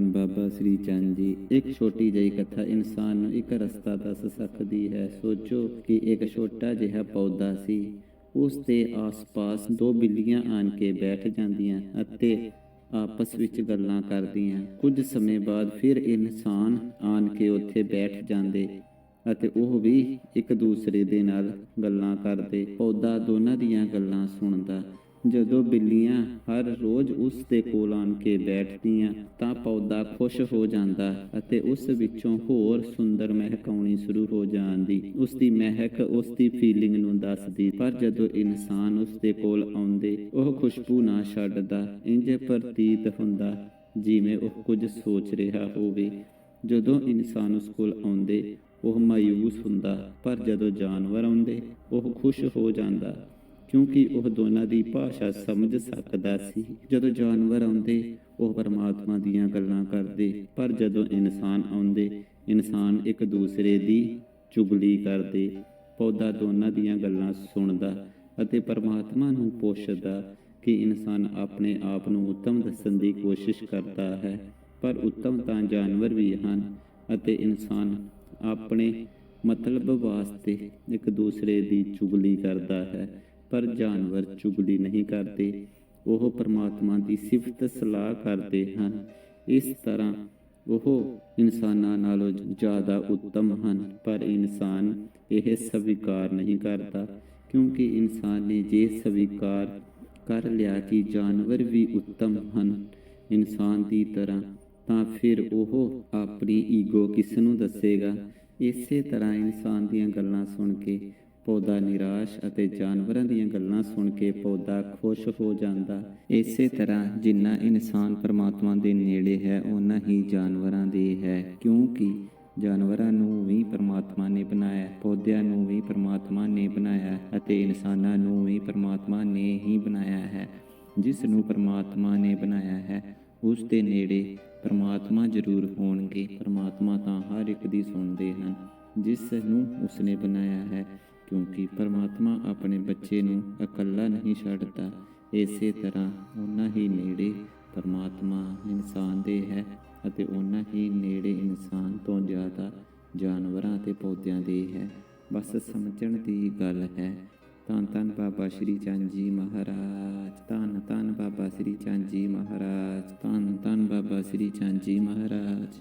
ਧੰਨ ਬਾਬਾ ਸ੍ਰੀ ਚੰਦ ਜੀ, ਇੱਕ ਛੋਟੀ ਜਿਹੀ ਕਥਾ ਇਨਸਾਨ ਨੂੰ ਇੱਕ ਰਸਤਾ ਦੱਸ ਸਕਦੀ ਹੈ। ਸੋਚੋ ਕਿ ਇੱਕ ਛੋਟਾ ਜਿਹਾ ਪੌਦਾ ਸੀ, ਉਸ ਦੇ ਆਸ-ਪਾਸ ਦੋ ਬਿੱਲੀਆਂ ਆਣ ਕੇ ਬੈਠ ਜਾਂਦੀਆਂ ਅਤੇ ਆਪਸ ਵਿੱਚ ਗੱਲਾਂ ਕਰਦੀਆਂ। ਕੁਝ ਸਮੇਂ ਬਾਅਦ ਫਿਰ ਇਨਸਾਨ ਆਣ ਕੇ ਉੱਥੇ ਬੈਠ ਜਾਂਦੇ ਅਤੇ ਉਹ ਵੀ ਇੱਕ ਦੂਸਰੇ ਦੇ ਨਾਲ ਗੱਲਾਂ ਕਰਦੇ। ਪੌਦਾ ਦੋਨਾਂ ਦੀਆਂ ਗੱਲਾਂ ਸੁਣਦਾ। ਜਦੋਂ ਬਿੱਲੀਆਂ ਹਰ ਰੋਜ਼ ਉਸ ਦੇ ਕੋਲ ਆਣ ਕੇ ਬੈਠਦੀਆਂ, ਤਾਂ ਪੌਦਾ ਖੁਸ਼ ਹੋ ਜਾਂਦਾ ਅਤੇ ਉਸ ਵਿੱਚੋਂ ਹੋਰ ਸੁੰਦਰ ਮਹਿਕ ਆਉਣੀ ਸ਼ੁਰੂ ਹੋ ਜਾਂਦੀ। ਉਸ ਦੀ ਮਹਿਕ ਉਸ ਦੀ ਫੀਲਿੰਗ ਨੂੰ ਦੱਸਦੀ, ਪਰ ਜਦੋਂ ਇਨਸਾਨ ਉਸ ਦੇ ਕੋਲ ਆਉਂਦੇ, ਉਹ ਖੁਸ਼ਬੂ ਨਾ ਛੱਡਦਾ, ਇੰਜ ਪ੍ਰਤੀਤ ਹੁੰਦਾ, ਜਿਵੇਂ ਉਹ ਕੁਝ ਸੋਚ ਰਿਹਾ ਹੋਵੇ। ਜਦੋਂ ਇਨਸਾਨ ਉਸ ਕੋਲ ਆਉਂਦੇ, ਉਹ ਮਾਯੂਸ ਹੁੰਦਾ, ਪਰ ਜਦੋਂ ਜਾਨਵਰ ਆਉਂਦੇ, ਉਹ ਖੁਸ਼ ਹੋ ਜਾਂਦਾ। ਕਿਉਂਕਿ ਉਹ ਦੋਨਾਂ ਦੀ ਭਾਸ਼ਾ ਸਮਝ ਸਕਦਾ ਸੀ। ਜਦੋਂ ਜਾਨਵਰ ਆਉਂਦੇ, ਉਹ ਪਰਮਾਤਮਾ ਦੀਆਂ ਗੱਲਾਂ ਕਰਦੇ। ਪਰ ਜਦੋਂ ਇਨਸਾਨ ਆਉਂਦੇ, ਇਨਸਾਨ ਇੱਕ ਦੂਸਰੇ ਦੀ ਚੁਗਲੀ ਕਰਦੇ। ਪੌਦਾ ਦੋਨਾਂ ਦੀਆਂ ਗੱਲਾਂ ਸੁਣਦਾ ਅਤੇ ਪਰਮਾਤਮਾ ਨੂੰ ਪੁੱਛਦਾ ਕਿ ਇਨਸਾਨ ਆਪਣੇ ਆਪ ਨੂੰ ਉੱਤਮ ਦੱਸਣ ਦੀ ਕੋਸ਼ਿਸ਼ ਕਰਦਾ ਹੈ। ਪਰ ਉੱਤਮ ਤਾਂ ਜਾਨਵਰ ਵੀ ਹਨ ਅਤੇ ਇਨਸਾਨ ਆਪਣੇ ਮਤਲਬ ਵਾਸਤੇ ਇੱਕ ਦੂਸਰੇ ਦੀ ਚੁਗਲੀ ਕਰਦਾ ਹੈ। ਪਰ ਜਾਨਵਰ ਚੁਗਲੀ ਨਹੀਂ ਕਰਦੇ। ਉਹ ਪਰਮਾਤਮਾ ਦੀ ਸਿਫਤ ਸਲਾਹ ਕਰਦੇ ਹਨ। ਇਸ ਤਰ੍ਹਾਂ ਉਹ ਇਨਸਾਨਾਂ ਨਾਲੋਂ ਜ਼ਿਆਦਾ ਉੱਤਮ ਹਨ, ਪਰ ਇਨਸਾਨ ਇਹ ਸਵੀਕਾਰ ਨਹੀਂ ਕਰਦਾ, ਕਿਉਂਕਿ ਇਨਸਾਨ ਨੇ ਜੇ ਸਵੀਕਾਰ ਕਰ ਲਿਆ ਕਿ ਜਾਨਵਰ ਵੀ ਉੱਤਮ ਹਨ ਇਨਸਾਨ ਦੀ ਤਰ੍ਹਾਂ, ਤਾਂ ਫਿਰ ਉਹ ਆਪਣੀ ਈਗੋ ਕਿਸ ਨੂੰ ਦੱਸੇਗਾ? ਇਸੇ ਤਰ੍ਹਾਂ ਇਨਸਾਨ ਦੀਆਂ ਗੱਲਾਂ ਸੁਣ ਕੇ ਪੌਦਾ ਨਿਰਾਸ਼ ਅਤੇ ਜਾਨਵਰਾਂ ਦੀਆਂ ਗੱਲਾਂ ਸੁਣ ਕੇ ਪੌਦਾ ਖੁਸ਼ ਹੋ ਜਾਂਦਾ। ਇਸੇ ਤਰ੍ਹਾਂ ਜਿੰਨਾ ਇਨਸਾਨ ਪਰਮਾਤਮਾ ਦੇ ਨੇੜੇ ਹੈ, ਓਨਾ ਹੀ ਜਾਨਵਰਾਂ ਦੇ ਹੈ। ਕਿਉਂਕਿ ਜਾਨਵਰਾਂ ਨੂੰ ਵੀ ਪਰਮਾਤਮਾ ਨੇ ਬਣਾਇਆ, ਪੌਦਿਆਂ ਨੂੰ ਵੀ ਪਰਮਾਤਮਾ ਨੇ ਬਣਾਇਆ ਅਤੇ ਇਨਸਾਨਾਂ ਨੂੰ ਵੀ ਪਰਮਾਤਮਾ ਨੇ ਹੀ ਬਣਾਇਆ ਹੈ। ਜਿਸ ਨੂੰ ਪਰਮਾਤਮਾ ਨੇ ਬਣਾਇਆ ਹੈ, ਉਸ ਦੇ ਨੇੜੇ ਪਰਮਾਤਮਾ ਜ਼ਰੂਰ ਹੋਣਗੇ। ਪਰਮਾਤਮਾ ਤਾਂ ਹਰ ਇੱਕ ਦੀ ਸੁਣਦੇ ਹਨ। ਜਿਸ ਨੂੰ ਉਸਨੇ ਬਣਾਇਆ ਹੈ, ਕਿਉਂਕਿ ਪਰਮਾਤਮਾ ਆਪਣੇ ਬੱਚੇ ਨੂੰ ਇਕੱਲਾ ਨਹੀਂ ਛੱਡਦਾ। ਇਸੇ ਤਰ੍ਹਾਂ ਉਹਨਾਂ ਹੀ ਨੇੜੇ ਪਰਮਾਤਮਾ ਇਨਸਾਨ ਦੇ ਹੈ ਅਤੇ ਉਹਨਾਂ ਹੀ ਨੇੜੇ ਇਨਸਾਨ ਤੋਂ ਜ਼ਿਆਦਾ ਜਾਨਵਰਾਂ ਅਤੇ ਪੌਦਿਆਂ ਦੇ ਹੈ। ਬਸ ਸਮਝਣ ਦੀ ਗੱਲ ਹੈ। ਧੰਨ ਧੰਨ ਬਾਬਾ ਸ਼੍ਰੀ ਚੰਦ ਜੀ ਮਹਾਰਾਜ, ਧੰਨ ਧੰਨ ਬਾਬਾ ਸ਼੍ਰੀ ਚੰਦ ਜੀ ਮਹਾਰਾਜ, ਧੰਨ ਧੰਨ ਬਾਬਾ ਸ਼੍ਰੀ ਚੰਦ ਜੀ ਮਹਾਰਾਜ।